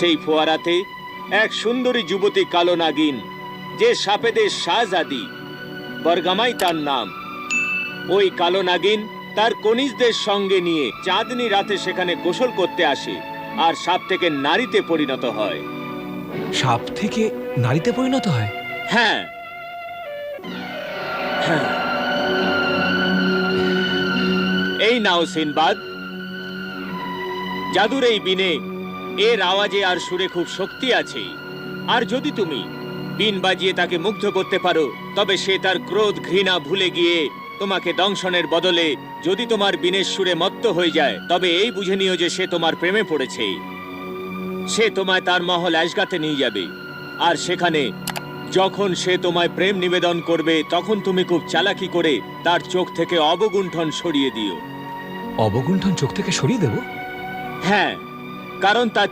সেই ফোয়ারাতে এক সুন্দরী যুবতী কালো নাগিন যে সাপেদের শাহজাদি বর্গামাই তার নাম। ওই কালো নাগিন তার কনিজদের সঙ্গে নিয়ে চাঁদনি রাতে সেখানে গোসল করতে আসে আর সাপ থেকে নারীতে পরিণত হয়। সাপ থেকে নারীতে পরিণত হয়? হ্যাঁ। হ্যাঁ। এই নাও সিনবাদ। জাদুর এই বিনে এর আওয়াজে আর সুরে খুব শক্তি আছে। আর যদি তুমি বিন বাজিয়ে তাকে মুগ্ধ করতে পারো তবে সে তার ক্রোধ ঘৃণা ভুলে গিয়ে তোমাকে দংশনের বদলে যদি তোমার বিনের সুরে মত্ত হয়ে যায় তবে এই বুঝে নিও যে সে তোমার প্রেমে পড়েছে। সে তোমায় তার মহল অ্যাশগাতে নিয়ে যাবে। আর সেখানে যখন সে তোমায় প্রেম নিবেদন করবে তখন তুমি খুব চালাকি করে তার চোখ থেকে অবগুণ্ঠন সরিয়ে দিও। অবগুণ্ঠন চোখ থেকে সরিয়ে দেব? হ্যাঁ। কারণ তার